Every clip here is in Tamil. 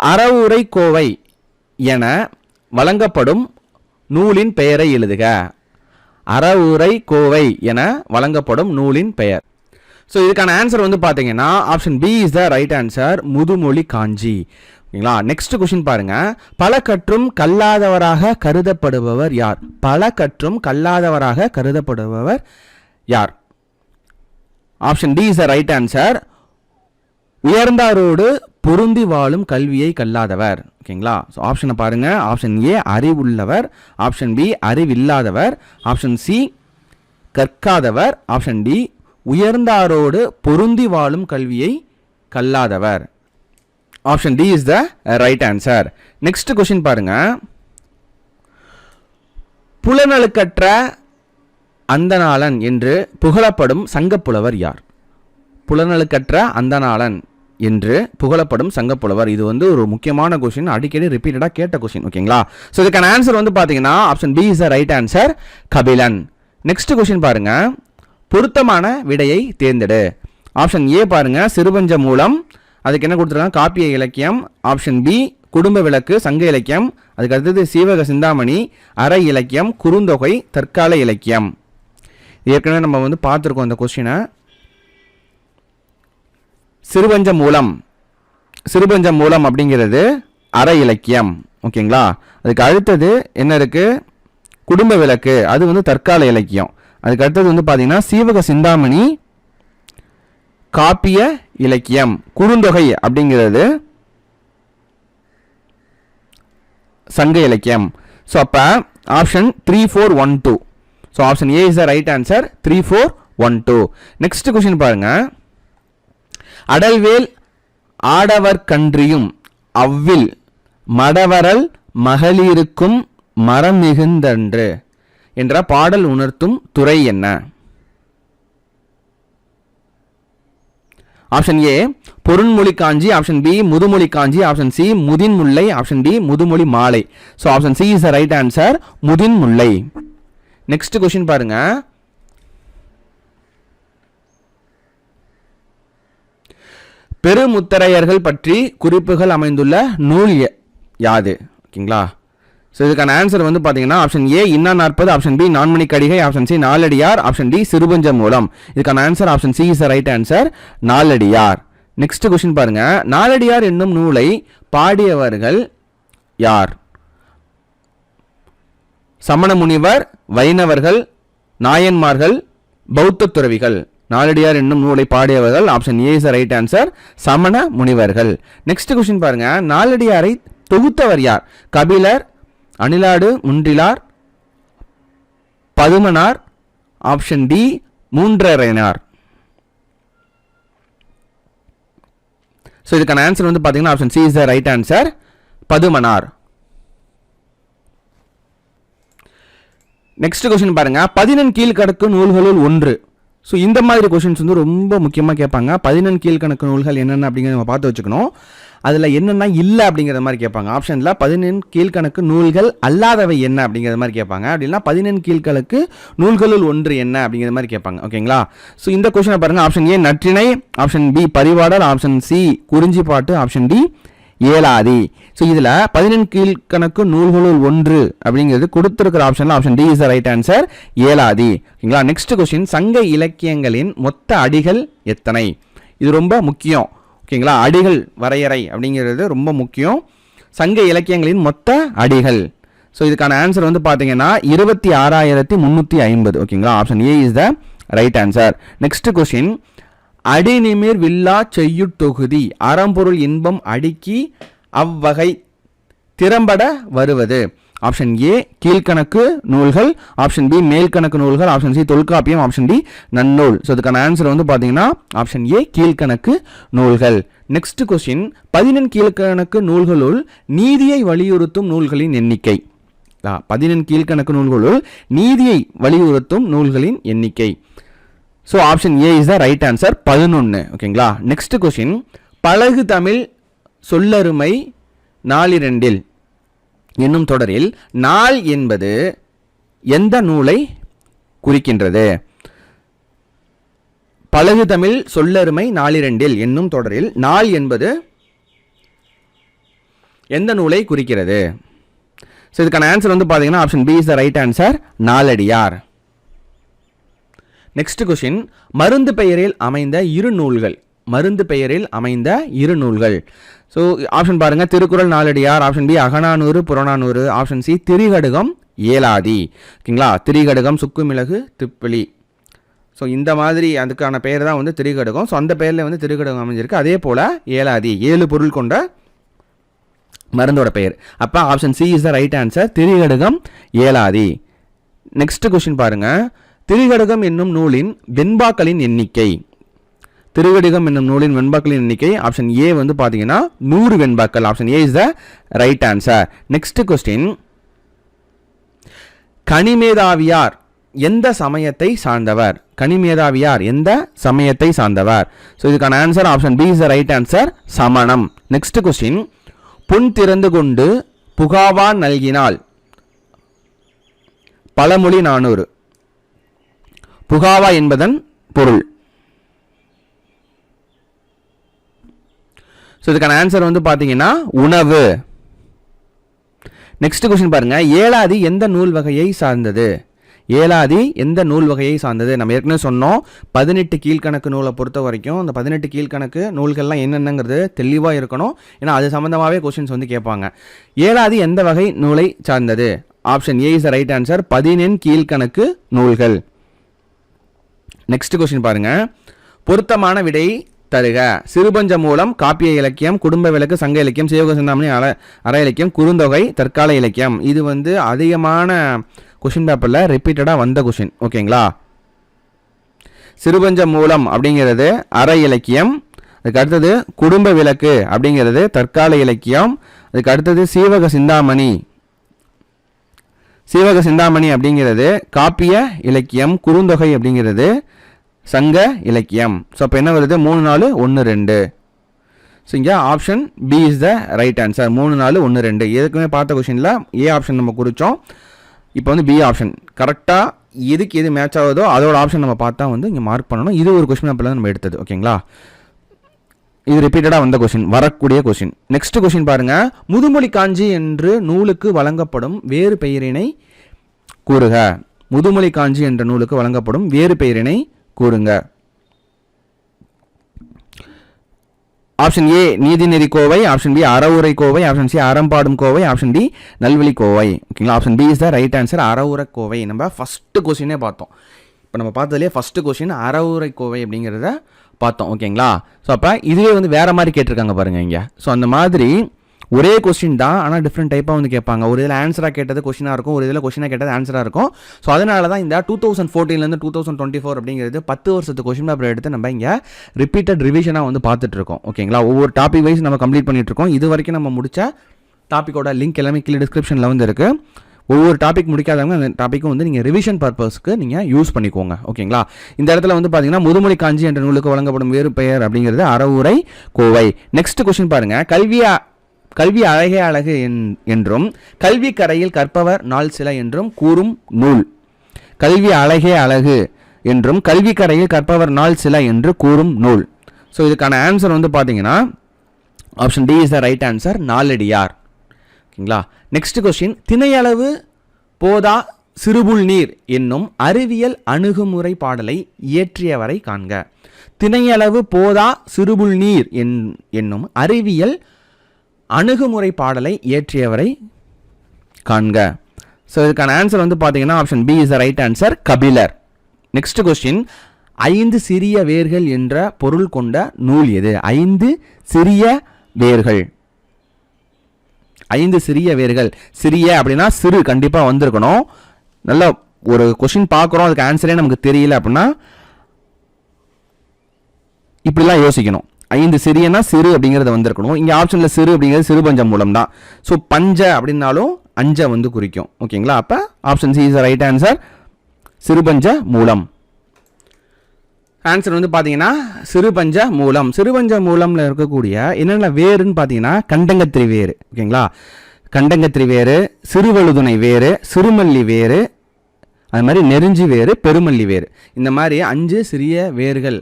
அறவுரை கோவை என வழங்கப்படும் நூலின் பெயரை எழுதுக. அறவுரை கோவை என வழங்கப்படும் நூலின் பெயர். ஸோ இதுக்கான ஆன்சர் வந்து பார்த்தீங்கன்னா option B is the right answer முதுமொழி காஞ்சி. ஓகேங்களா? நெக்ஸ்ட் கொஷின் பாருங்க. பல கற்றும் கல்லாதவராக கருதப்படுபவர் யார்? பல கற்றும் கல்லாதவராக கருதப்படுபவர் யார்? Option D is the right answer உயர்ந்தாரோடு பொருந்தி வாழும் கல்வியை கல்லாதவர். ஓகேங்களா? ஸோ ஆப்ஷனை பாருங்கள் ஆப்ஷன் ஏ அறிவுள்ளவர். ஆப்ஷன் பி அறிவில்லாதவர். ஆப்ஷன் சி கற்காதவர். ஆப்ஷன் டி உயர்ந்தாரோடு பொருந்தி வாழும் கல்வியை கல்லாதவர். Option D is the right answer next question பாருங்க. புலனலுக்கற்ற அந்தநாளன் என்று புகழப்படும் சங்கப்புலவர் யார்? புலனலுக்கற்ற அந்தநாளன் என்று புகழப்படும் சங்கப்புலவர். இது வந்து ஒரு முக்கியமான கொஸ்டின் அடிக்கடி ரிப்பீட்டடாக கேட்ட கொஸ்டின் ஓகேங்களா ஸோ இதுக்கான ஆன்சர் வந்து பார்த்தீங்கன்னா option B is the right answer Kabilan. Next question பாருங்க. பொருத்தமான விடையை தேர்ந்தெடு. ஆப்ஷன் ஏ பாருங்க சிறுபஞ்ச மூலம் அதுக்கு என்ன கொடுத்துருக்காங்க? காப்பிய இலக்கியம். ஆப்ஷன் பி குடும்ப விளக்கு சங்க இலக்கியம். அதுக்கு அடுத்தது சீவக சிந்தாமணி அரை இலக்கியம் குறுந்தொகை தற்கால இலக்கியம். ஏற்கனவே நம்ம வந்து பார்த்துருக்கோம் அந்த கொஸ்டினை சிறுபஞ்ச மூலம் சிறுபஞ்ச மூலம் அப்படிங்கிறது அற இலக்கியம். ஓகேங்களா? அதுக்கு அடுத்தது என்ன இருக்குது குடும்ப விளக்கு. அது வந்து தற்கால இலக்கியம். அதுக்கு அடுத்தது வந்து பார்த்தீங்கன்னா சீவக சிந்தாமணி காப்பிய இலக்கியம். குறுந்தொகை அப்படிங்கிறது சங்க இலக்கியம். ஸோ அப்போ option three four one two so option A is the right answer three four one two next question பாருங்கள் அடல்வேல் ஆடவர் கன்றியும் அவ்வில் மடவரல் மகளிருக்கும் மரம் மிகுந்தன்று என்ற பாடல் உணர்த்தும் துறை என்ன? ஆப்ஷன் ஏ பொருண்மொழி காஞ்சி. ஆப்ஷன் பி முதுமொழி காஞ்சி. ஆப்ஷன் சி முதின் முல்லை ஆப்ஷன் டி முதுமொழி மாலை. So option C is the right answer Muthin முல்லை நெக்ஸ்ட் கொஸ்டின் பாருங்கள் பெருமுத்தரையர்கள் பற்றி குறிப்புகள் அமைந்துள்ள நூல் யாது? ஓகேங்களா? ஸோ இதுக்கான ஆன்சர் வந்து பார்த்தீங்கன்னா ஆப்ஷன் ஏ இன்னா நாற்பது option B Nanmani Kadigai option C Naladiyar option D Sirupancha Moolam. இதுக்கான answer option C is right answer Naladiyar. Next question பாருங்க. நாலடியார் என்னும் நூலை பாடியவர்கள் யார்? சமண முனிவர் வைணவர்கள் நாயன்மார்கள் பௌத்த துறவிகள். நாலடியார் என்னும் நூலை பாடியவர்கள் option A is right answer சமண முனிவர்கள். நெக்ஸ்ட் கொஸ்டின் பாருங்க. நாலடியாரை தொகுத்தவர் யார்? Kapilar Aniladu Mundrilar Padumanar option D Munraraiyanar so இதுக்கான ஆன்சர் வந்து பார்த்தீங்கன்னா option C is the right answer Padumanar. Next question பாருங்க. பதினெண் கீழ்கணக்கு நூல்களுள் ஒன்று. ஸோ இந்த மாதிரி கொஷின்ஸ் வந்து ரொம்ப முக்கியமாக கேட்பாங்க. பதினெண் கீழ்கணக்கு நூல்கள் என்னென்ன அப்படிங்கிறத நம்ம பார்த்து வச்சுக்கணும். அதில் என்னென்ன இல்லை அப்படிங்கிற மாதிரி கேட்பாங்க. ஆப்ஷனில் பதினெண் கீழ்கணக்கு நூல்கள் அல்லாதவை என்ன அப்படிங்கிற மாதிரி கேட்பாங்க. அப்படின்னா பதினெண் கீழ்கணக்கு நூல்களுள் ஒன்று என்ன அப்படிங்கிற மாதிரி கேட்பாங்க. ஓகேங்களா ஸோ இந்த கொஷினை பாருங்க. Option A Natrinai. Option B Paripadal. Option C Kurinji Pattu. Option D Elathi so இதில் பதினெண் கீழ்கணக்கு நூல்களுள் ஒன்று அப்படிங்கிறது கொடுத்துருக்கிற ஆப்ஷனில் option D is the right answer இயலாதி ஓகேங்களா? நெக்ஸ்ட் கொஸ்டின் சங்க இலக்கியங்களின் மொத்த அடிகள் எத்தனை? இது ரொம்ப முக்கியம். ஓகேங்களா? அடிகள் வரையறை அப்படிங்கிறது ரொம்ப முக்கியம். சங்க இலக்கியங்களின் மொத்த அடிகள். ஸோ இதுக்கான ஆன்சர் வந்து பார்த்தீங்கன்னா இருபத்தி ஆறாயிரத்தி முந்நூற்றி ஐம்பது. ஓகேங்களா? Option A is the right answer next question அடிநிமிர் வில்லா செய்யுட்டொகுதி அறம்பொருள் இன்பம் அடுக்கி அவ்வகை திறம்பட வருவது. ஆப்ஷன் ஏ கீழ்கணக்கு நூல்கள். ஆப்ஷன் பி மேல்கணக்கு நூல்கள். Option C Tholkappiyam. Option D Nannul. So இதுக்கான ஆன்சர் வந்து பார்த்தீங்கன்னா ஆப்ஷன் ஏ கீழ்கணக்கு நூல்கள். நெக்ஸ்ட் கொஸ்டின் பதினெண் கீழ்கணக்கு நூல்களுள் நீதியை வலியுறுத்தும் நூல்களின் எண்ணிக்கை. பதினெண் கீழ்கணக்கு நூல்களுள் நீதியை வலியுறுத்தும் நூல்களின் எண்ணிக்கை. So option A is the right answer பதினொன்று ஓகேங்களா நெக்ஸ்ட் கொஸ்டின் பழகு தமிழ் சொல்லருமை நாலிரண்டில் என்னும் தொடரில் நாள் என்பது எந்த நூலை குறிக்கின்றது? பழகு தமிழ் சொல்லருமை நாளிரண்டில் என்னும் தொடரில் நாள் என்பது எந்த நூலை குறிக்கிறது? ஸோ இதுக்கான ஆன்சர் வந்து பார்த்தீங்கன்னா option B is the right answer Naladiyar next question மருந்து பெயரில் அமைந்த இரு நூல்கள். மருந்து பெயரில் அமைந்த இரு நூல்கள். ஸோ ஆப்ஷன் பாருங்கள் Thirukkural Naladiyar option B Agananuru Purananuru option C Thirikadugam Elathi ஓகேங்களா? திரிகடுகம் சுக்கு மிளகு திப்பிலி. ஸோ இந்த மாதிரி அதுக்கான பெயர் தான் வந்து திரிகடுகம். ஸோ அந்த பெயரில் வந்து திரிகடுகம் அமைஞ்சிருக்கு. அதே போல் ஏலாதி ஏழு பொருள் கொண்ட மருந்தோட பெயர். அப்போ option C is the right answer Thirikadugam Elathi next question பாருங்கள் திரிகடுகம் என்னும் நூலின் வெண்பாக்களின் எண்ணிக்கை. திருவடிகம் என்னும் நூலின் வெண்பாக்களின் எண்ணிக்கை ஆப்ஷன் ஏ வந்து பார்த்தீங்கன்னா நூறு வெண்பாக்கள். Option A is the right answer next question Kanimedhaviyar எந்த சமயத்தை சார்ந்தவர்? கனிமேதாவியார் எந்த சமயத்தை சார்ந்தவர்? ஸோ இதுக்கான answer option B is the right answer சமணம். நெக்ஸ்ட் கொஸ்டின் புன் திறந்து கொண்டு புகாவா நல்கினால். பழமொழி நானூறு. புகாவா என்பதன் பொருள். ஸோ இதுக்கான ஆன்சர் வந்து பார்த்தீங்கன்னா உணவு. நெக்ஸ்ட் கொஸ்டின் பாருங்க. ஏழாதி எந்த நூல் வகையை சார்ந்தது? ஏழாதி எந்த நூல் வகையை சார்ந்தது? நம்ம ஏற்கனவே சொன்னோம் பதினெட்டு கீழ்கணக்கு நூலை பொறுத்த வரைக்கும் அந்த பதினெட்டு கீழ்கணக்கு நூல்கள்லாம் என்னென்னங்கிறது தெளிவாக இருக்கணும். ஏன்னா அது சம்மந்தமாகவே கொஸ்டின்ஸ் வந்து கேட்பாங்க. ஏழாதி எந்த வகை நூலை சார்ந்தது? Option A is right answer Pathinen Keezhkanakku நூல்கள். நெக்ஸ்ட் கொஸ்டின் பாருங்க. பொருத்தமான விடை தருக. சிறுபஞ்சம் மூலம் காப்பிய இலக்கியம் குடும்ப விளக்கு சங்க இலக்கியம் சிவக சிந்தாமணி அற அற இலக்கியம் குறுந்தொகை தற்கால இலக்கியம். இது வந்து அதிகமான கொஷின் பேப்பரில் ரிப்பீட்டடாக வந்த கொஷின் ஓகேங்களா சிறுபஞ்சம் மூலம் அப்படிங்கிறது அற இலக்கியம். அதுக்கு அடுத்தது குடும்ப விளக்கு அப்படிங்கிறது தற்கால இலக்கியம். அதுக்கு அடுத்தது சீவக சிந்தாமணி. சீவக சிந்தாமணி அப்படிங்கிறது காப்பிய இலக்கியம் குறுந்தொகை அப்படிங்கிறது சங்க இலக்கியம். ஸோ அப்போ என்ன வருது? மூணு நாலு ஒன்று ரெண்டு. ஸோ இங்கே option B is the right answer மூணு நாலு ஒன்று ரெண்டு. எதுக்குமே பார்த்த கொஷினில் ஏ ஆப்ஷன் நம்ம குறித்தோம் இப்போ வந்து பி ஆப்ஷன் கரெக்டாக எதுக்கு எது மேட்ச் ஆகுதோ அதோட ஆப்ஷன் நம்ம பார்த்தா வந்து இங்கே மார்க் பண்ணணும். இது ஒரு கொஷின் அப்போ நம்ம எடுத்தது. ஓகேங்களா இது ரிப்பீட்டடாக வந்த கொஷின் வரக்கூடிய கொஷின் நெக்ஸ்ட் கொஷின் பாருங்கள் முதுமொழி காஞ்சி என்று நூலுக்கு வழங்கப்படும் வேறு பெயரினை கூறுக. முதுமொழி காஞ்சி என்ற நூலுக்கு வழங்கப்படும் வேறு பெயரினை கூறுங்க. Option A Neethineri Kovai. Option B Aravurai Kovai. Option C Arampaadum Kovai. Option D Nalvazhi Kovai. ஓகேங்களா option B is the right answer Aravurai Kovai. நம்ம ஃபஸ்ட்டு கொஸ்டினே பார்த்தோம். இப்போ நம்ம பார்த்ததுலேயே ஃபஸ்ட்டு கொஸ்டின் அறவுரை கோவை அப்படிங்கிறத பார்த்தோம். ஓகேங்களா ஸோ அப்போ இதுவே வந்து வேறு மாதிரி கேட்டிருக்காங்க பாருங்கள் இங்கே. ஸோ அந்த மாதிரி ஒரே கொஸ்டின் தான் ஆனால் டிஃப்ரெண்ட் டைப்பாக வந்து கேட்பாங்க. ஒரு இதில் ஆன்சராக கேட்டது கொஷினாக இருக்கும் ஒரு இதில் கொஷினாக கேட்டது ஆன்சராக இருக்கும். ஸோ அதனால தான் இந்த டூ தௌசண்ட் ஃபோர்டீன்லேருந்து டூ தௌசண்ட் டுவெண்ட்டி ஃபோர் அப்படிங்கிறது பத்து வருஷத்து கொஷின் பேப்பர் எடுத்து நம்ம இங்கே ரிப்பீட்டட் ரிவிஷனாக வந்து பார்த்துட்டு இருக்கோம். ஓகேங்களா ஒவ்வொரு டாபிக் வைஸ் நம்ம கம்ப்ளீட் பண்ணிட்டு இருக்கோம். இது வரைக்கும் நம்ம முடிச்ச டாப்பிக்கோட லிங்க் எல்லாமே கீழே டிஸ்கிரிப்ஷனில் வந்து இருக்குது ஒவ்வொரு டாபிக் முடிக்காதவங்க அந்த டாப்பிக்கும் வந்து நீங்கள் ரிவிஷன் பர்பஸ்க்கு நீங்கள் யூஸ் பண்ணிக்கோங்க. ஓகேங்களா இந்த இடத்துல வந்து பார்த்தீங்கன்னா முதுமொழி காஞ்சி என்ற நூலுக்கு வழங்கப்படும் வேறு பெயர் அப்படிங்கிறது அறவுரை கோவை. நெக்ஸ்ட் கொஸ்டின் பாருங்கள் கல்வியா கல்வி அழகே அழகு என்- என்றும் கல்வி கரையில் கற்பவர் நாள் சில என்றும் கூறும் நூல். கல்வி அழகே அழகு என்றும் கல்வி கரையில் கற்பவர் நாள் சில என்று கூறும் நூல். ஸோ இதுக்கான ஆன்சர் வந்து பார்த்தீங்கன்னா option D is the right answer Naladiyar. ஓகேங்களா? நெக்ஸ்ட் கொஸ்டின் திணையளவு போதா சிறுபுல் நீர் என்னும் அறிவியல் அணுகுமுறை பாடலை இயற்றியவரை காண்க. திணையளவு போதா சிறுபுல் நீர் என்- என்னும் அறிவியல் அணுகுமுறை பாடலை இயற்றியவரை காண்க. ஸோ இதுக்கான ஆன்சர் வந்து பார்த்தீங்கன்னா option B is the right answer Kapilar. Next question ஐந்து சிறிய வேர்கள் என்ற பொருள் கொண்ட நூல் எது? ஐந்து சிறிய வேர்கள். ஐந்து சிறிய வேர்கள். சிறிய அப்படின்னா சிறு கண்டிப்பாக வந்திருக்கணும். நல்ல ஒரு கொஷின் பார்க்குறோம் அதுக்கு ஆன்சரே நமக்கு தெரியல அப்படின்னா இப்படிலாம் யோசிக்கணும். ஐந்து சிறியனா சிறு அப்படிங்கிறத வந்திருக்கணும். இங்கே ஆப்ஷனில் சிறு அப்படிங்கிறது சிறு பஞ்சம் மூலம் தான் ஸோ பஞ்ச அப்படின்னாலும் அஞ்சை வந்து குறிக்கும். ஓகேங்களா அப்போ option C is right answer Sirupancha Moolam. Answer வந்து பார்த்தீங்கன்னா சிறுபஞ்ச மூலம். சிறுபஞ்ச மூலமில் இருக்கக்கூடிய என்னென்ன வேருன்னு பார்த்தீங்கன்னா கண்டங்கத்திரி வேறு. ஓகேங்களா கண்டங்கத்திரி வேறு சிறுவழுதுணை வேறு சிறுமல்லி வேறு அது மாதிரி நெருஞ்சி வேறு பெருமல்லி வேறு. இந்த மாதிரி அஞ்சு சிறிய வேர்கள்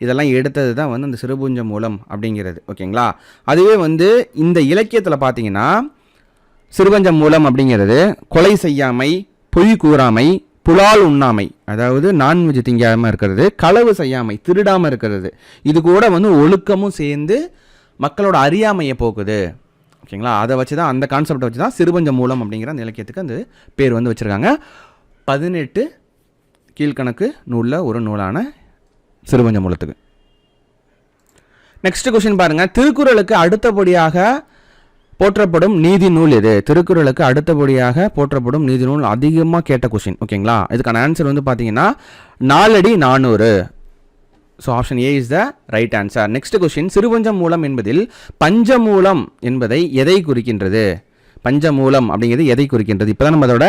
இதெல்லாம் எடுத்தது தான் வந்து அந்த சிறுபுஞ்ச மூலம் அப்படிங்கிறது ஓகேங்களா? அதுவே வந்து இந்த இலக்கியத்தில் பார்த்தீங்கன்னா சிறுபஞ்ச மூலம் அப்படிங்கிறது கொலை செய்யாமை பொய் கூறாமை புலால் உண்ணாமை அதாவது நான்வெஜ் திங்காமல் இருக்கிறது களவு செய்யாமை திருடாமல் இருக்கிறது. இது கூட வந்து ஒழுக்கமும் சேர்ந்து மக்களோட அறியாமையை போக்குது. ஓகேங்களா? அதை வச்சு தான் அந்த கான்செப்டை வச்சு தான் சிறுபஞ்ச மூலம் அப்படிங்கிற அந்த இலக்கியத்துக்கு அந்த பேர் வந்து வச்சுருக்காங்க. பதினெட்டு கீழ்கணக்கு நூலில் ஒரு நூலான சிறுபஞ்சமூலத்துக்கு. நெக்ஸ்ட் கொஸ்டின் பாருங்கள் திருக்குறளுக்கு அடுத்தபடியாக போற்றப்படும் நீதி நூல் எது? திருக்குறளுக்கு அடுத்தபடியாக போற்றப்படும் நீதி நூல் அதிகமாக கேட்ட கொஸ்டின் ஓகேங்களா இதுக்கான ஆன்சர் வந்து பார்த்தீங்கன்னா Naladi Nanuru. So option A is the right answer next question Sirupancham Moolam என்பதில் பஞ்சமூலம் என்பதை எதை குறிக்கின்றது? பஞ்சமூலம் அப்படிங்கிறது எதை குறிக்கின்றது? இப்போ தான் நம்ம அதோட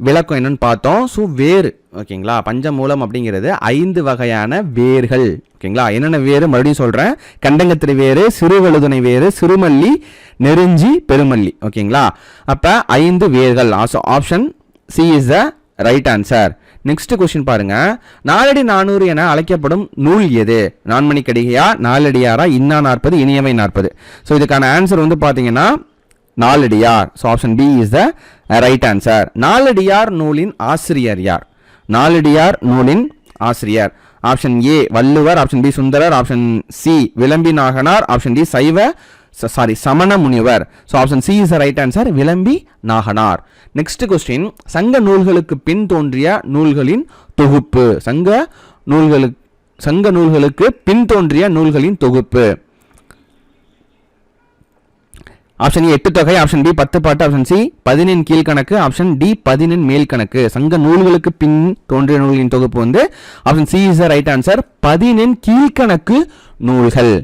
விளக்கம் என்னன்னு பார்த்தோம். ஸோ வேறு. ஓகேங்களா? பஞ்சமூலம் அப்படிங்கிறது ஐந்து வகையான வேர்கள். ஓகேங்களா? என்னென்ன வேறு? மறுபடியும் சொல்கிறேன் கண்டங்கத்திரி வேறு சிறுவழுதுணை வேறு சிறுமல்லி நெருஞ்சி பெருமல்லி. ஓகேங்களா? அப்போ ஐந்து வேர்கள். ஆசோ option C is the right answer next question பாருங்க. நாலடி நானூறு என அழைக்கப்படும் நூல் எது? நான்மணி கடிகையா நாலடியாரா இன்னா நாற்பது இனியவை நாற்பது. ஸோ இதுக்கான ஆன்சர் வந்து பார்த்தீங்கன்னா Naladiyar. So option B is the right answer Naladiyar நூலின் ஆசிரியர் யார்? நாலடியார் நூலின் ஆசிரியர். Option A Valluvar. Option B Sundarar. Option C Vilambi Naganar. Option D சைவ சாரி சமண முனிவர். So option C is the right answer Vilambi Naganar. Next question சங்க நூல்களுக்கு பின் தோன்றிய நூல்களின் தொகுப்பு. சங்க நூல்களுக்கு சங்க நூல்களுக்கு பின் தோன்றிய நூல்களின் தொகுப்பு. ஆப்ஷன் ஏ எட்டு தொகை. ஆப்ஷன் பி பத்து பாட்டு. ஆப்ஷன் சி பதினெண் கீழ்கணக்கு. ஆப்ஷன் டி பதினெண் மேல் கணக்கு சங்க நூல்களுக்கு பின் தோன்றிய நூல்களின் தொகுப்பு வந்து option C is the right answer Pathinen Keezhkanakku நூல்கள்.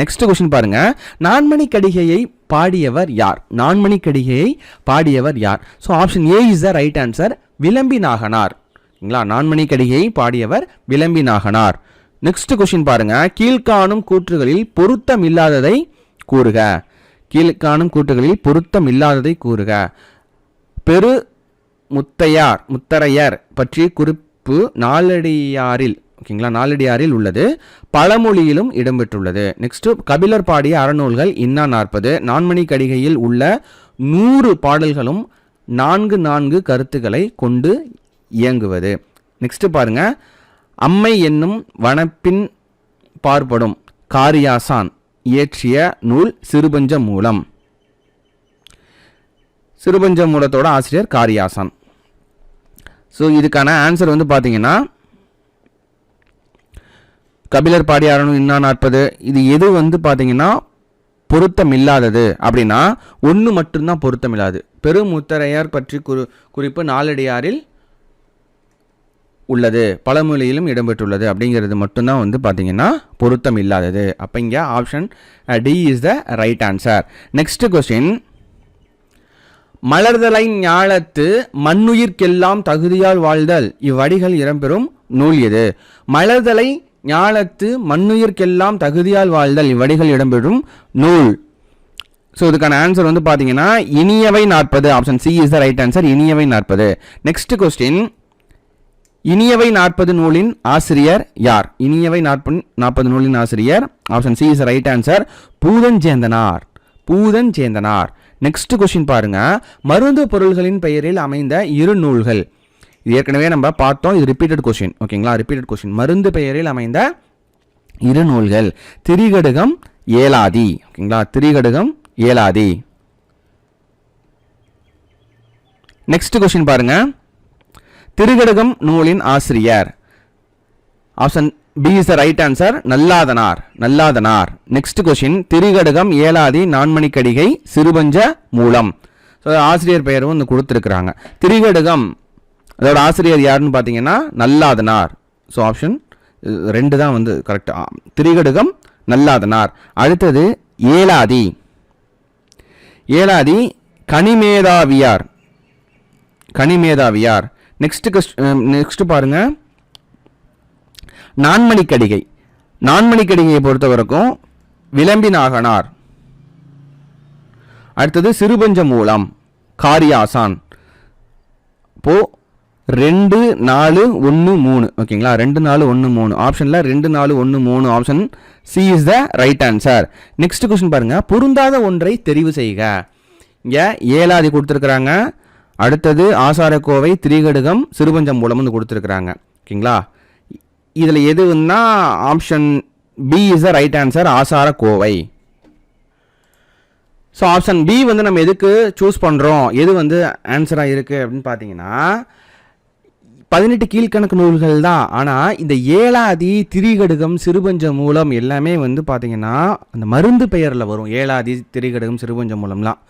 நெக்ஸ்ட் கொஸ்டின் பாருங்க. நான்மணி கடிகையை பாடியவர் யார்? நான்மணி கடிகையை பாடியவர் யார்? So option A is the right answer Vilambi Naganar. சரிங்களா நான்மணி கடிகையை பாடியவர் விளம்பி நாகனார். நெக்ஸ்ட் கொஸ்டின் பாருங்க. கீழ்காணும் கூற்றுகளில் பொருத்தம் இல்லாததை கூறுக. கீழ்காணும் கூற்றுகளில் பொருத்தம் இல்லாததை கூறுக. பெரு முத்தையார் முத்தரையர் பற்றிய குறிப்பு நாலடியாரில் ஓகேங்களா? நாலடியாரில் உள்ளது. பழமொழியிலும் இடம்பெற்றுள்ளது. நெக்ஸ்ட்டு கபிலர் பாடிய அறநூல்கள் இன்னா நாற்பது. நான்மணி கடிகையில் உள்ள நூறு பாடல்களும் நான்கு நான்கு கருத்துக்களை கொண்டு இயங்குவது. நெக்ஸ்ட்டு பாருங்க. அம்மை என்னும் வனப்பின் பார்ப்படும் காரியாசான். இயற்றிய நூல் சிறுபஞ்ச மூலம். சிறுபஞ்ச மூலத்தோட ஆசிரியர் காரியாசன். ஸோ இதுக்கான ஆன்சர் வந்து பார்த்தீங்கன்னா கபிலர் பாடி அறநூறு இன்னா நாற்பது. இது எது வந்து பார்த்தீங்கன்னா பொருத்தம் இல்லாதது அப்படின்னா ஒன்று மட்டும்தான் பொருத்தமில்லாது. பெருமுத்தரையார் பற்றி குறி குறிப்பு நாளடியாரில் உள்ளது. பழமொழியிலும் இடம்பெற்றுள்ளது. அப்படிங்கிறது மட்டும்தான் வந்து பார்த்தீங்கன்னா பொருத்தம் இல்லாதது. அப்போ இங்கே option D is the right answer next question மலர்தலை ஞாழத்து மண்ணுயிர்க்கெல்லாம் தகுதியால் வாழ்தல். இவ்வடிகள் இடம்பெறும் நூல் எது மலர்தலை ஞாழத்து மண்ணுயிர்க்கெல்லாம் தகுதியால் வாழ்தல். இவ்வடிகள் இடம்பெறும் நூல். ஸோ இதுக்கான ஆன்சர் வந்து பார்த்தீங்கன்னா Iniyavai Narpathu. Option C is the right answer Iniyavai Narpathu. Next question இனியவை நாற்பது நூலின் ஆசிரியர் யார்? இனியவை நாற்பது நாற்பது நூலின் ஆசிரியர் option C is right answer Poothanchendhanar. Poothanchendhanar. Next question பாருங்க. மருந்து பொருள்களின் பெயரில் அமைந்த இரு நூல்கள். இது ஏற்கனவே நம்ம பார்த்தோம். இது ரிப்பீட்டட் கொஸ்டின் ஓகேங்களா ரிப்பீட்டட் கொஸ்டின் மருந்து பெயரில் அமைந்த இரு நூல்கள். திரிகடுகம் ஏலாதி. ஓகேங்களா திரிகடுகம் ஏலாதி. நெக்ஸ்ட் கொஸ்டின் பாருங்கள் திருகடகம் நூலின் ஆசிரியர். Option B is the right answer Nalladhanar Nalladhanar. Next question Thirikadugam Elathi Nanmanikkadigai Sirupanchamoolam. So ஆசிரியர் பெயரும் வந்து கொடுத்துருக்குறாங்க. திரிகடுகம் அதோட ஆசிரியர் யாருன்னு பார்த்தீங்கன்னா நல்லாதனார். ஸோ ஆப்ஷன் ரெண்டு தான் வந்து கரெக்டாக திரிகடுகம் நல்லாதனார். அடுத்தது Elathi Elathi Kanimethaviyar. Kanimedhaviyar. Um, next next Kadigai Nanmani கடிகையை பொறுத்த வரைக்கும் விளம்பி நாகனார் அடுத்தது சிறுபஞ்ச மூலம் காரியாசான். இப்போ ரெண்டு நாலு ஒன்று மூணு. ஓகேங்களா? ரெண்டு நாலு ஒன்று மூணு. ஆப்ஷனில் ரெண்டு நாலு ஒன்று மூணு option C is the right answer next question பாருங்கள் பொருந்தாத ஒன்றை தெரிவு செய்க. இங்கே ஏழாதி கொடுத்துருக்குறாங்க. அடுத்தது ஆசாரக்கோவை திரிகடுகம் சிறுபஞ்சம் மூலம் வந்து கொடுத்துருக்குறாங்க. ஓகேங்களா? இதில் எதுன்னா option B is the right answer Acharakkovai. So option B வந்து நம்ம எதுக்கு சூஸ் பண்ணுறோம் எது வந்து ஆன்சராக இருக்குது அப்படின்னு பார்த்தீங்கன்னா பதினெட்டு கீழ்க்கணக்கு நூல்கள் தான். ஆனால் இந்த ஏழாதி திரிகடுகம் சிறுபஞ்ச மூலம் எல்லாமே வந்து பார்த்தீங்கன்னா அந்த மருந்து பெயரில் வரும். ஏழாதி திரிகடுகம் சிறுபஞ்ச மூலம்லாம்.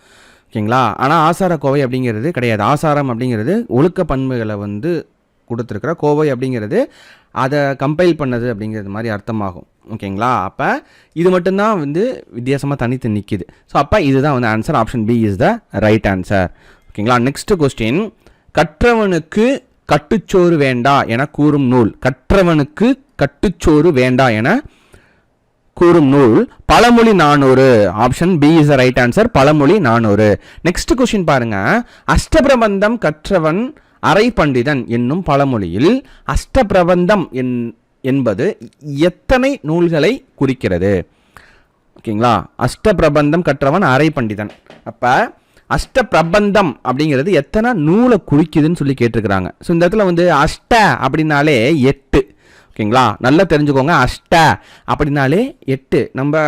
ஓகேங்களா? ஆனால் ஆசார கோவை அப்படிங்கிறது கிடையாது. ஆசாரம் அப்படிங்கிறது ஒழுக்க பண்புகளை வந்து கொடுத்துருக்குற கோவை அப்படிங்கிறது அதை கம்பைல் பண்ணது அப்படிங்கிறது மாதிரி அர்த்தமாகும். ஓகேங்களா? அப்போ இது மட்டும்தான் வந்து வித்தியாசமாக தனித்து நிற்கிது ஸோ அப்போ இதுதான் வந்து answer option B is the right answer ஓகேங்களா? நெக்ஸ்ட் கொஸ்டின் கற்றவனுக்கு கட்டுச்சோறு வேண்டா என கூறும் நூல். கற்றவனுக்கு கட்டுச்சோறு வேண்டா என கூறும் நூல் பழமொழி நானூறு. Option B is right answer பழமொழி நானூறு. நெக்ஸ்ட் கொஸ்டின் பாருங்க. அஷ்டபிரபந்தம் கற்றவன் அரை பண்டிதன் என்னும் பழமொழியில் அஷ்டபிரபந்தம் என் என்பது எத்தனை நூல்களை குறிக்கிறது? ஓகேங்களா? அஷ்டபிரபந்தம் கற்றவன் அரை பண்டிதன். அப்போ அஷ்டபிரபந்தம் அப்படிங்கிறது எத்தனை நூலை குறிக்குதுன்னு சொல்லி கேட்டிருக்கிறாங்க. ஸோ இந்த இடத்துல வந்து அஷ்ட அப்படின்னாலே எட்டு. ஓகேங்களா? நல்லா தெரிஞ்சுக்கோங்க. அஷ்ட அப்படின்னாலே எட்டு. நம்ம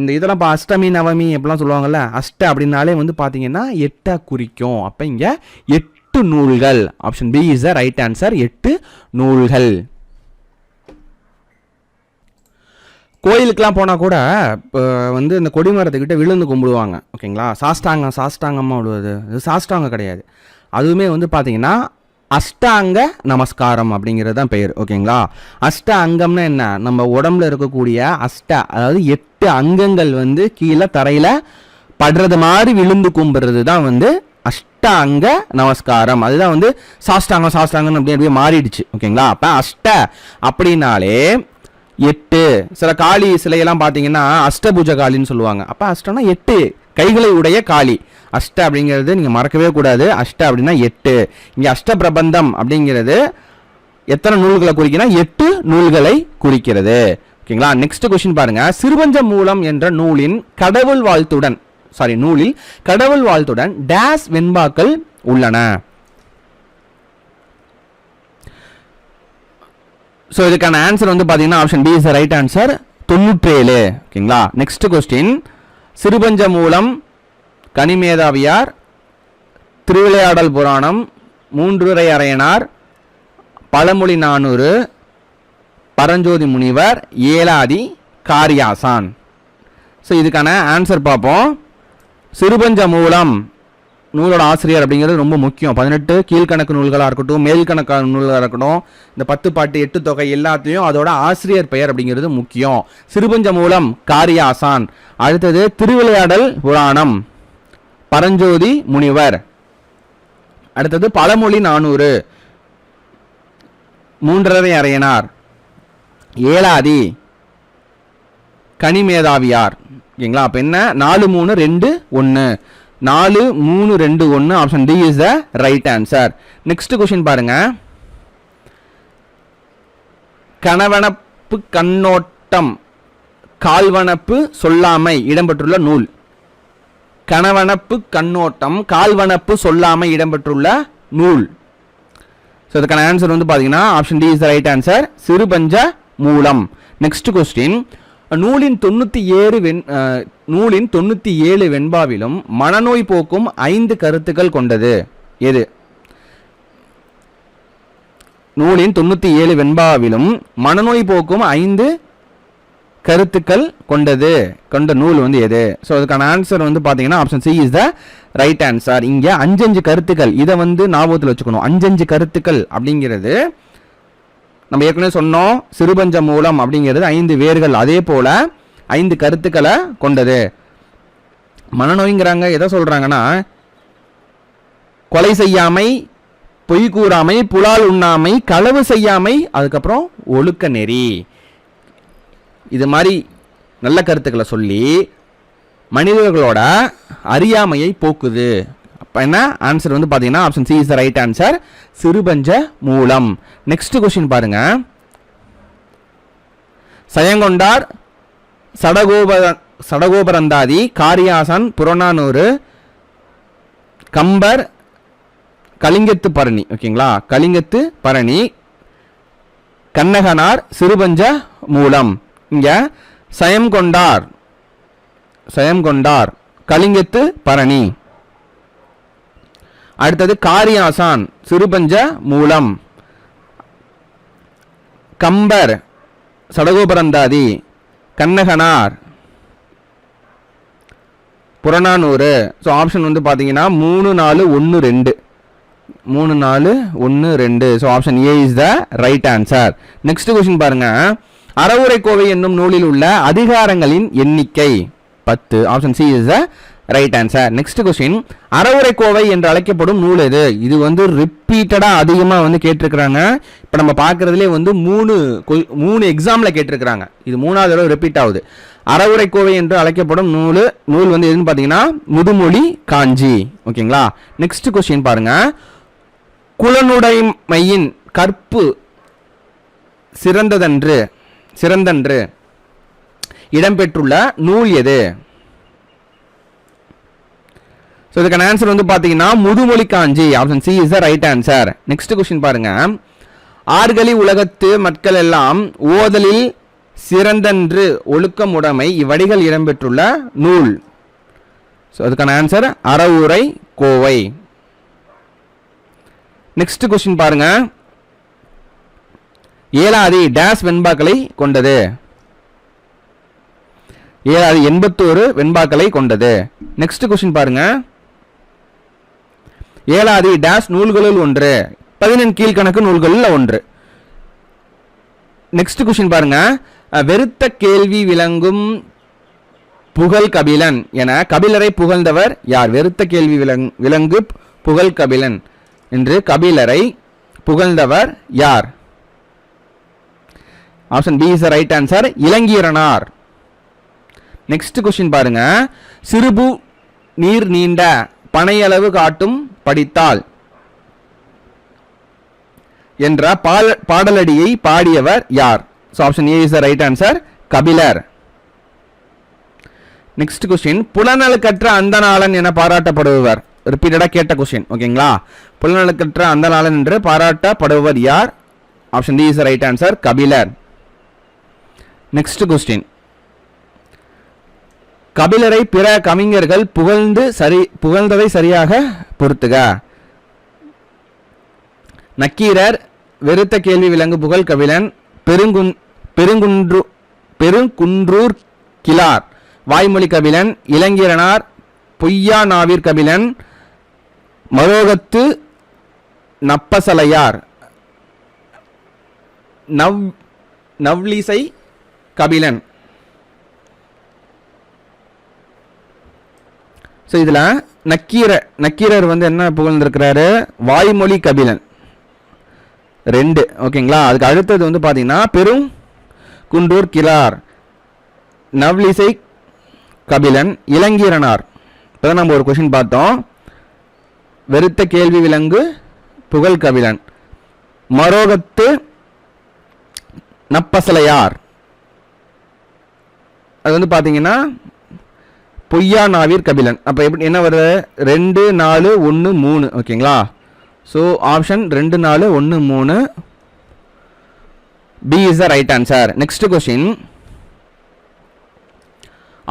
இந்த இதெல்லாம் இப்போ அஷ்டமி நவமி அப்படிலாம் சொல்லுவாங்கள்ல அஷ்ட அப்படின்னாலே வந்து பார்த்தீங்கன்னா எட்டை குறிக்கும். அப்போ இங்கே எட்டு நூல்கள். Option B is the right answer எட்டு நூல்கள். கோயிலுக்கெலாம் போனால் கூட இப்போ வந்து இந்த கொடிமரத்துக்கிட்ட விழுந்து கும்பிடுவாங்க. ஓகேங்களா? சாஸ்டாங்கம் சாஸ்டாங்கமாக விழுவது. இது சாஸ்டாங்கம் கிடையாது. அதுவுமே வந்து பார்த்தீங்கன்னா அஷ்டாங்க நமஸ்காரம் அப்படிங்கிறது தான் பெயர் ஓகேங்களா? அஷ்ட அங்கம்னா என்ன? நம்ம உடம்புல இருக்கக்கூடிய அஷ்ட அதாவது எட்டு அங்கங்கள் வந்து கீழே தரையில் படுறது மாதிரி விழுந்து கும்புறது தான் வந்து அஷ்டாங்க நமஸ்காரம். அதுதான் வந்து சாஸ்டாங்கம் சாஷ்டாங்கம் அப்படி அப்படியே மாறிடுச்சு ஓகேங்களா? அப்போ அஷ்ட அப்படின்னாலே எட்டு. சில காளி சிலையெல்லாம் பார்த்தீங்கன்னா அஷ்டபூஜ காளின்னு சொல்லுவாங்க. அப்போ அஷ்டம்னா எட்டு. கைகளை உடைய காளி. அஷ்ட அப்படிங்கிறது நீங்கள் மறக்கவே கூடாது. அஷ்ட அப்படின்னா எட்டு. இங்கே அஷ்ட பிரபந்தம் அப்படிங்கிறது எத்தனை நூல்களை குறிக்கினா எட்டு நூல்களை குறிக்கிறது. ஓகேங்களா? நெக்ஸ்ட் கொஸ்டின் பாருங்க. சிறுபஞ்ச மூலம் என்ற நூலின் கடவுள் வாழ்த்துடன் சாரி நூலில் கடவுள் வாழ்த்துடன் டேஸ் வெண்பாக்கள் உள்ளன. ஸோ இதுக்கான ஆன்சர் வந்து பார்த்தீங்கன்னா option B is right answer தொண்ணூற்றேழு. ஓகேங்களா? நெக்ஸ்ட் கொஸ்டின் சிறுபஞ்ச மூலம் கனிமேதாவியார் திருவிளையாடல் புராணம் மூன்றுரை அறையனார் பழமொழி நானூறு பரஞ்சோதி முனிவர் ஏலாதி காரியாசான். ஸோ இதுக்கான ஆன்சர் பார்ப்போம். சிறுபஞ்ச மூலம் நூலோட ஆசிரியர் அப்படிங்கிறது ரொம்ப முக்கியம். பதினெட்டு கீழ்கணக்கு நூல்களாக இருக்கட்டும் மேல்கணக்கான நூல்களாக இருக்கட்டும் இந்த பத்து பாட்டு எட்டு தொகை எல்லாத்தையும் அதோட ஆசிரியர் பெயர் அப்படிங்கிறது முக்கியம். சிறுபஞ்ச மூலம் காரியாசான். அடுத்தது திருவிளையாடல் புராணம். பரஞ்சோதி முனிவர். அடுத்தது பழமொழி நானூறு. மூன்றரை அறையனார். ஏலாதி கனிமேதாவியார். ஓகேங்களா? அப்போ என்ன? நாலு மூணு ரெண்டு ஒன்று நாலு மூணு ரெண்டு ஒன்று option D is the right answer next question பாருங்க. கணவனப்பு கண்ணோட்டம் கால்வனப்பு சொல்லாமை இடம்பெற்றுள்ள நூல். கணவனப்பு கண்ணோட்டம் கால்வனப்பு சொல்லாமல் இடம்பெற்றுள்ள நூல். ஸோ இதுக்கான ஆன்சர் வந்து பார்த்தீங்கன்னா option D is the right answer சிறுபஞ்ச மூலம். நெக்ஸ்ட் கொஸ்டின் நூலின் தொண்ணூற்றி ஏழு வெண் நூலின் தொண்ணூற்றி ஏழு வெண்பாவிலும் மனநோய் போக்கும் ஐந்து கருத்துக்கள் கொண்டது. எது? நூலின் தொண்ணூற்றி ஏழு வெண்பாவிலும் மனநோய் போக்கும் ஐந்து கருத்துக்கள் கொண்டது. கொண்ட நூல் வந்து எது? ஸோ அதுக்கான ஆன்சர் வந்து பார்த்தீங்கன்னா option C is the right answer இங்கே அஞ்சஞ்சு கருத்துக்கள். இதை வந்து ஞாபகத்தில் வச்சுக்கணும். அஞ்சஞ்சு கருத்துக்கள் அப்படிங்கிறது நம்ம ஏற்கனவே சொன்னோம் சிறுபஞ்ச மூலம் அப்படிங்கிறது ஐந்து வேர்கள். அதே போல ஐந்து கருத்துக்களை கொண்டது. மனநோய்ங்கிறாங்க எதை சொல்கிறாங்கன்னா கொலை செய்யாமை பொய் கூறாமை புலால் உண்ணாமை களவு செய்யாமை அதுக்கப்புறம் ஒழுக்க நெறி. இது மாதிரி நல்ல கருத்துக்களை சொல்லி மனிதர்களோட அறியாமையை போக்குது. அப்போ என்ன? ஆன்சர் வந்து பார்த்தீங்கன்னா option C is the right answer சிறுபஞ்ச மூலம். நெக்ஸ்ட் கொஸ்டின் பாருங்க. சயங்கொண்டார் சடகோபர சடகோபரந்தாதி காரியாசன் புறநானூறு கம்பர் கலிங்கத்து பரணி. ஓகேங்களா? கலிங்கத்து பரணி. கண்ணகனார் சிறுபஞ்ச மூலம். இங்கே சயம் கொண்டார். சயம் கொண்டார். கலிங்கத்து பரணி. அடுத்தது காரியாசான். சிறுபஞ்ச மூலம். கம்பர். சடகோபரந்தாதி. கண்ணகனார். புறநானூறு. ஸோ ஆப்ஷன் வந்து பார்த்தீங்கன்னா மூணு நாலு ஒன்று ரெண்டு. மூணு நாலு ஒன்று ரெண்டு. So option A is the right answer next question பாருங்க. அறவுரை கோவை என்னும் நூலில் உள்ள அதிகாரங்களின் எண்ணிக்கை. பத்து. Option C is the right answer next question அறவுரை Kovai என்று அழைக்கப்படும் நூல் எது? இது வந்து ரிப்பீட்டடாக அதிகமாக வந்து கேட்டிருக்கிறாங்க. இப்போ நம்ம பார்க்குறதுலே வந்து மூணு கொ- மூணு எக்ஸாமில் கேட்டிருக்கிறாங்க. இது மூணாவது தடவை ரிப்பீட் ஆகுது. அறவுரை கோவை என்று அழைக்கப்படும் நூல் நூல் வந்து எதுன்னு பார்த்தீங்கன்னா முதுமொழி காஞ்சி. ஓகேங்களா? நெக்ஸ்ட் கொஸ்டின் பாருங்க. குலனுடைமையின் கற்பு சிறந்ததன்று. சிறந்தன்று. இடம்பெற்றுள்ள நூல் எது? ஸோ இதுக்கான ஆன்சர் வந்து பார்த்தீங்கன்னா முதுமொழி காஞ்சி option C is the right answer next question பாருங்க. ஆர்கலி உலகத்து மக்கள் எல்லாம் ஓதலில் சிறந்தன்று ஒழுக்கமுடைமை இவ்வடிகள் இடம்பெற்றுள்ள நூல். ஸோ அதுக்கான answer Aravurai Kovai. Next question பாருங்கள் ஏழாதி டேஸ் வெண்பாக்களை கொண்டது. ஏழாவது எண்பத்தோரு வெண்பாக்களை கொண்டது. நெக்ஸ்ட் கொஸ்டின் பாருங்க. ஏழாவது டேஸ் நூல்களுள் ஒன்று. பதினெண் கீழ்கணக்கு நூல்களில் ஒன்று. நெக்ஸ்ட் கொஸ்டின் பாருங்க. வெறுத்த கேள்வி விளங்கும் புகழ் கபிலன் என கபிலரை புகழ்ந்தவர் யார்? வெறுத்த கேள்வி விலங் விலங்கு புகழ் கபிலன் என்று கபிலரை புகழ்ந்தவர் யார்? Option B is right answer Ilankeeranar. Next question பாருங்க. சிறுபு நீர் நீண்ட பனையளவு காட்டும் படித்தால் என்ற பால் பாடலடியை பாடியவர் யார்? So option A is the right answer Kapilar. Next question புலநலுக்கற்ற அந்தநாளன் என பாராட்டப்படுபவர். ரிப்பீட்டடாக கேட்ட கொஸ்டின் ஓகேங்களா புலநலுக்கற்ற அந்தநாளன் என்று பாராட்டப்படுபவர் யார்? Option D is right answer Kapilar. Next question கபிலரை பிற கவிஞர்கள் புகழ்ந்து சரி புகழ்ந்ததை சரியாக பொறுத்துக. நக்கீரர் வெறுத்த கேள்வி விலங்கு புகழ் கபிலன் பெருங்குன் பெருங்குன்று பெருங்குன்றூர் கிளார். வாய்மொழி கபிலன் இளங்கிரனார் பொய்யா நாவீர் கபிலன் மரோகத்து நப்பசலையார். நவ் நவ்லிசை கபிலன். ஸோ இதில் நக்கீர நக்கீரர் வந்து என்ன புகழ்ந்திருக்கிறாரு? வாய்மொழி கபிலன். ரெண்டு ஓகேங்களா? அதுக்கு அடுத்தது வந்து பார்த்தீங்கன்னா பெரும் குண்டூர் கிலார் நவ்லிசை கபிலன் இளங்கீரனார். இப்போ நம்ம ஒரு கொஷின் பார்த்தோம். வெறுத்த கேள்வி விலங்கு புகழ் கபிலன். மரோகத்து நப்பசலையார். அது வந்து பார்த்தீங்கன்னா பொய்யா நாவீர் கபிலன். அப்போ எப்படி என்ன வருது? ரெண்டு நாலு ஒன்று மூணு. ஓகேங்களா? ஸோ ஆப்ஷன் ரெண்டு நாலு ஒன்று மூணு. B is the right answer next question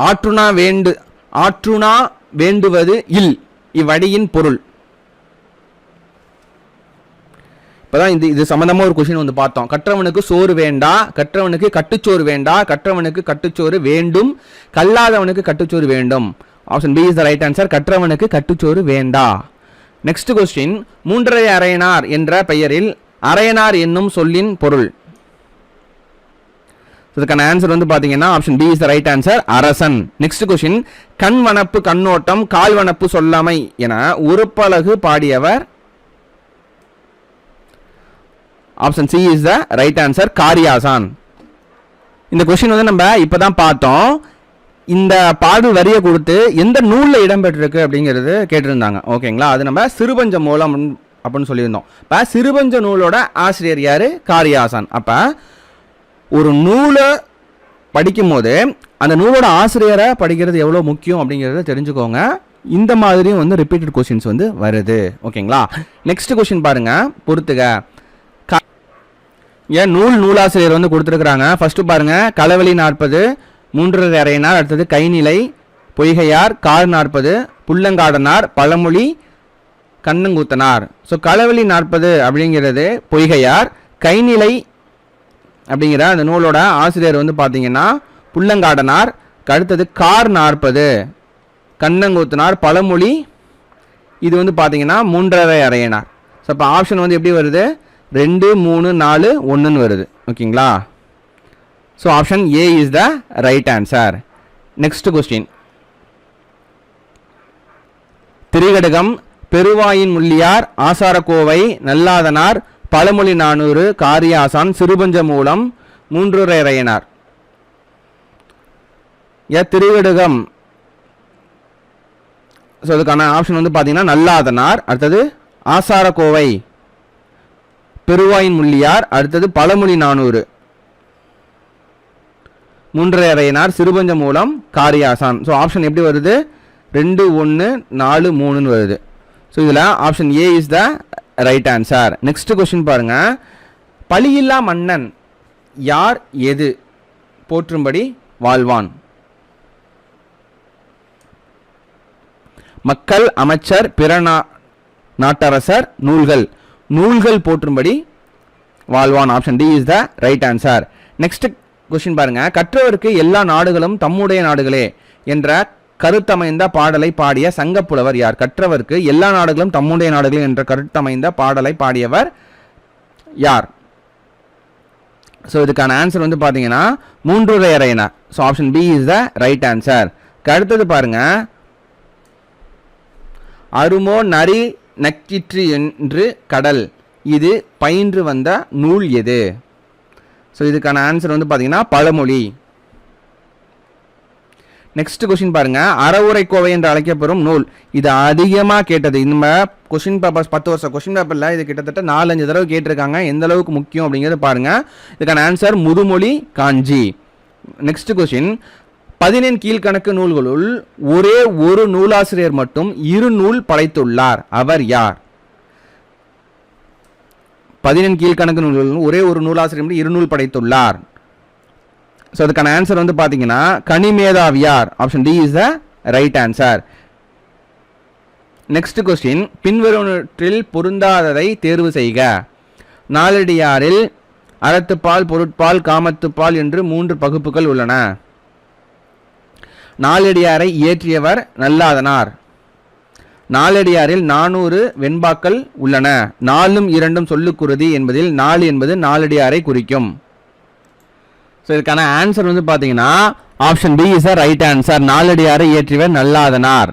ஆற்றுணா வேண்டு ஆற்றுணா வேண்டுவது இல் இவ்வடியின் பொருள். இப்போதான் இது இது சம்மந்தமாக ஒரு கொஷின் வந்து பார்த்தோம். கற்றவனுக்கு சோறு வேண்டா கற்றவனுக்கு கட்டுச்சோறு வேண்டா கற்றவனுக்கு கட்டுச்சோறு வேண்டும் கல்லாதவனுக்கு கட்டுச்சோறு வேண்டும். Option B is the right answer கற்றவனுக்கு கட்டுச்சோறு வேண்டா. நெக்ஸ்ட் கொஸ்டின் மூன்றரை அரையனார் என்ற பெயரில் அரையனார் என்னும் சொல்லின் பொருள். இதுக்கான ஆன்சர் வந்து பார்த்தீங்கன்னா option B is the right answer அரசன். நெக்ஸ்ட் கொஸ்டின் கண் வனப்பு கண்ணோட்டம் கால் வனப்பு சொல்லாமை என உறுப்பழகு பாடியவர் option C is the right answer Kariyasan இந்த கொஸ்டின் வந்து நம்ம இப்போ தான் பார்த்தோம். இந்த பாடல் வரியை கொடுத்து எந்த நூலில் இடம்பெற்றிருக்கு அப்படிங்கிறது கேட்டிருந்தாங்க. ஓகேங்களா அது நம்ம சிறுபஞ்ச மூலம் அப்படின்னு சொல்லியிருந்தோம். இப்போ சிறுபஞ்ச நூலோட ஆசிரியர் யார்? காரியாசான். அப்போ ஒரு நூலை படிக்கும்போது அந்த நூலோட ஆசிரியரை படிக்கிறது எவ்வளோ முக்கியம் அப்படிங்கிறத தெரிஞ்சுக்கோங்க. இந்த மாதிரியும் வந்து ரிப்பீட்டட் கொஷின்ஸ் வந்து வருது. ஓகேங்களா நெக்ஸ்ட் கொஷின் பாருங்கள் பொறுத்துக. ஏன் நூல் நூலாசிரியர் வந்து கொடுத்துருக்குறாங்க? ஃபஸ்ட்டு பாருங்கள் களவெளி நாற்பது மூன்றரை அறையினார் அடுத்தது கைநிலை பொய்கையார் கார் நாற்பது புல்லங்காடனார் பழமொழி கண்ணங்கூத்தனார். ஸோ களவெளி நாற்பது அப்படிங்கிறது பொய்கையார் கைநிலை அப்படிங்கிற அந்த நூலோட ஆசிரியர் வந்து பார்த்தீங்கன்னா புல்லங்காடனார் அடுத்தது கார் நாற்பது கண்ணங்கூத்தனார் பழமொழி இது வந்து பார்த்தீங்கன்னா மூன்றரை அறையனார். ஸோ இப்போ ஆப்ஷன் வந்து எப்படி வருது? ரெண்டு மூணு நாலு ஒன்றுன்னு வருது. ஓகேங்களா? So option A is the right answer next question திரிகடகம் பெருவாயின் முள்ளியார் ஆசாரக்கோவை நல்லாதனார் பழமொழி நானூறு காரியாசான் சிறுபஞ்ச மூலம் மூன்றுரை இறையனார் ஏ திருவிடுகம் ஸோ அதுக்கான ஆப்ஷன் வந்து பார்த்தீங்கன்னா நல்லாதனார் அடுத்தது ஆசாரக்கோவை. பெருவாயின் முள்ளியார் அடுத்தது பழமொழி நானூறு. மூன்றையறையினார் சிறுபஞ்ச மூலம் காரியாசான். ஸோ ஆப்ஷன் எப்படி வருது? ரெண்டு ஒன்று நாலு மூணுன்னு வருது. ஸோ இதில் option A is the right answer next question பாருங்க. பழியில்லா மன்னன் யார் எது? போற்றும்படி வாழ்வான். மக்கள் அமைச்சர் பிறநா நாட்டரசர் நூல்கள். நூல்கள் போற்றும்படி வாழ்வான் option D is the right answer next question பாருங்க. கற்றவருக்கு எல்லா நாடுகளும் தம்முடைய நாடுகளே என்ற கருத்தமைந்த பாடலை பாடிய சங்கப்புலவர் யார்? கற்றவருக்கு எல்லா நாடுகளும் தம்முடைய நாடுகளே என்ற கருத்தமைந்த பாடலை பாடியவர் யார்? ஸோ இதுக்கான ஆன்சர் வந்து பார்த்தீங்கன்னா மூன்றுரை அரையனா so option B is the right answer அடுத்தது பாருங்க. அருமோ நரி நக்கிற்று என்று கடல். இது பயின்று வந்த நூல் எது? ஸோ இதுக்கான ஆன்சர் வந்து பார்த்தீங்கன்னா பழமொழி. நெக்ஸ்ட் கொஷின் பாருங்க. அறவுரை கோவை என்று அழைக்கப்பெறும் நூல். இது அதிகமாக கேட்டது. இந்த கொஸ்டின் பேப்பர்ஸ் பத்து வருஷம் கொஷின் பேப்பரில் இது கிட்டத்தட்ட நாலஞ்சு தடவை கேட்டிருக்காங்க. எந்த அளவுக்கு முக்கியம் அப்படிங்கிறத பாருங்க. இதுக்கான answer Muthumozhi Kanchi. Next question Pathinen Keezhkanakku நூல்களுள் ஒரே ஒரு நூலாசிரியர் மட்டும் இரு நூல் படைத்துள்ளார். அவர் யார்? பதினெண் கீழ்கணக்கு நூல்களும் ஒரே ஒரு நூலாசிரியர் மட்டும் இரு நூல் படைத்துள்ளார். ஸோ அதுக்கான ஆன்சர் வந்து பார்த்தீங்கன்னா Kanimethaviyar option D is the right answer next question பின்வருவற்றில் பொருந்தாததை தேர்வு செய்க. நாலடியாரில் அறத்துப்பால் பொருட்பால் காமத்துப்பால் என்று மூன்று பகுப்புகள் உள்ளன. நாலடியாரை இயற்றியவர் நல்லாதனார். நாலடியாரில் நானூறு வெண்பாக்கள் உள்ளன. நாலும் இரண்டும் சொல்லுக்குருதி என்பதில் நாலு என்பது நாலடியாரை குறிக்கும். ஸோ இதுக்கான ஆன்சர் வந்து பார்த்தீங்கன்னா option B is right answer நாலடியாரை இயற்றியவர் நல்லாதனார்.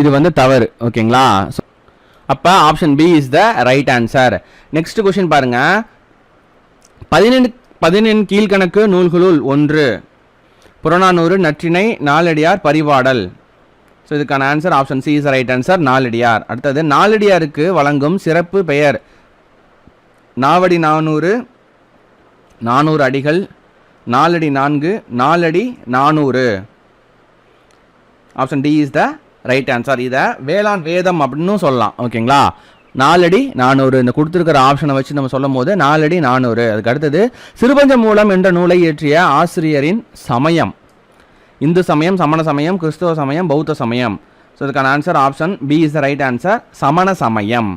இது வந்து தவறு ஓகேங்களா அப்போ option B is the right answer next question பாருங்கள் பதினெண்டு பதினெண் கீழ்கணக்கு நூல்களுள் ஒன்று. புறநானூறு நற்றினை நாலடியார் பரிபாடல் ஸோ இதுக்கான answer option C is right answer Naladiyar. அடுத்தது நாலடியாருக்கு வழங்கும் சிறப்பு பெயர். நாவடி நானூறு நானூறு அடிகள். நாலடி நான்கு நாலடி நானூறு. Option D is the right answer இதை வேளாண் வேதம் அப்படின்னு சொல்லலாம். ஓகேங்களா நாலடி நானூறு. இந்த கொடுத்துருக்கிற ஆப்ஷனை வச்சு நம்ம சொல்லும் போது நாலடி நானூறு. அதுக்கு அடுத்தது சிறுபஞ்ச மூலம் என்ற நூலை இயற்றிய ஆசிரியரின் சமயம். இந்து சமயம் சமண சமயம் கிறிஸ்தவ சமயம் பௌத்த சமயம். ஸோ இதுக்கான answer option B is the right answer சமண சமயம்.